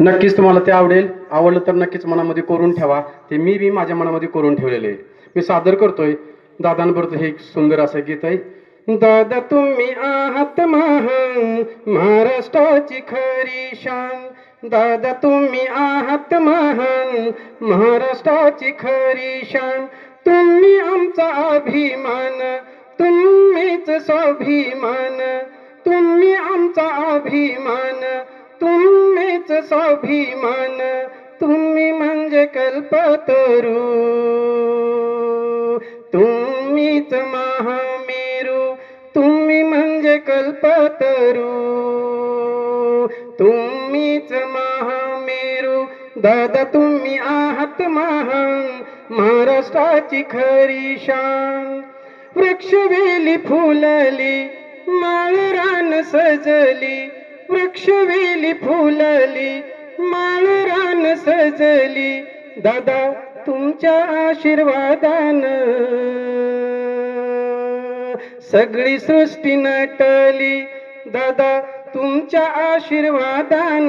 नक्कीच तुम्हाला ते आवडेल. आवडलं तर नक्कीच मनामध्ये करून ठेवा. ते मी बी माझ्या मनामध्ये करून ठेवलेले आहे. मी सादर करतोय. दादांबरोबर हे एक सुंदर असं गीत आहे. दादा तुम्ही आहात महान महाराष्ट्राची खरी शान. दादा तुम्ही आहात महान महाराष्ट्राची खरी शान. तुम्ही आमचा अभिमान तुम्हीच स्वाभिमान. तुम्ही आमचा अभिमान तुम्हीच स्वाभिमान तुम्ही म्हणजे कल्पतरू. तुम्हीच महामेरू तुम्ही म्हणजे कल्पतरू. तुम्हीच महामेरू दादा तुम्ही आहात महान महाराष्ट्राची खरी शान. वृक्षवेली फुलली माळ रान सजली वृक्षवेली फुलली माळरान सजली. दादा तुमच्या आशीर्वादान सगळी सृष्टी नटली. दादा तुमच्या आशीर्वादान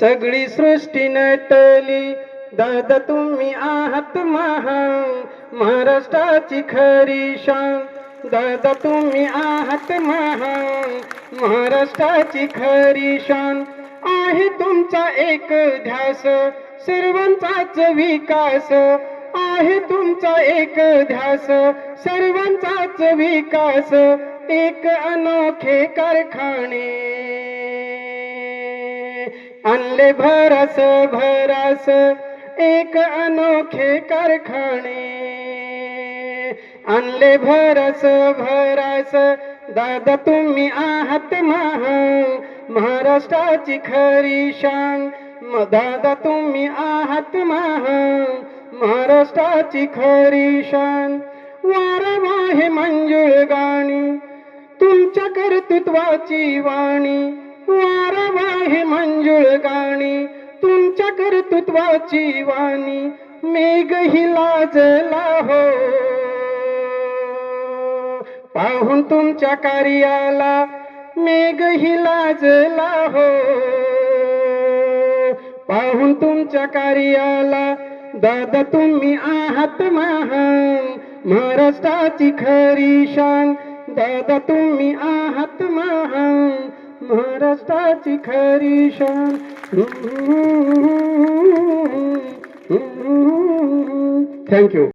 सगळी सृष्टी नटली. दादा तुम्ही आहात महान महाराष्ट्राची खरी शान. दादा तुम्ही आहात महान महाराष्ट्राची खरी शान. आहे तुमचा एक ध्यास सर्वांचाच विकास. आहे तुमचा एक ध्यास सर्वांचाच विकास. एक अनोखे कारखाने आणले भरास भरास. एक अनोखे कारखाने आणले भरस भरस. दादा तुम्ही आहात महान. महाराष्ट्राची खरी शान. म- दादा तुम्ही आहात महान. महाराष्ट्राची खरी शान. वारा हे मंजुळ गाणी. तुमच्या कर्तृत्वाची वाणी. वारा हे मंजुळ गाणी. तुमच्या कर्तृत्वाची वाणी. मेघ ही लाजला हो. पाहून तुमच्या कार्याला मेघ लाजला हो. पाहून तुमच्या कार्याला दादा तुम्ही आहात महान महाराष्ट्राची खरी शान. दादा तुम्ही आहात महान महाराष्ट्राची खरी शान. थँक्यू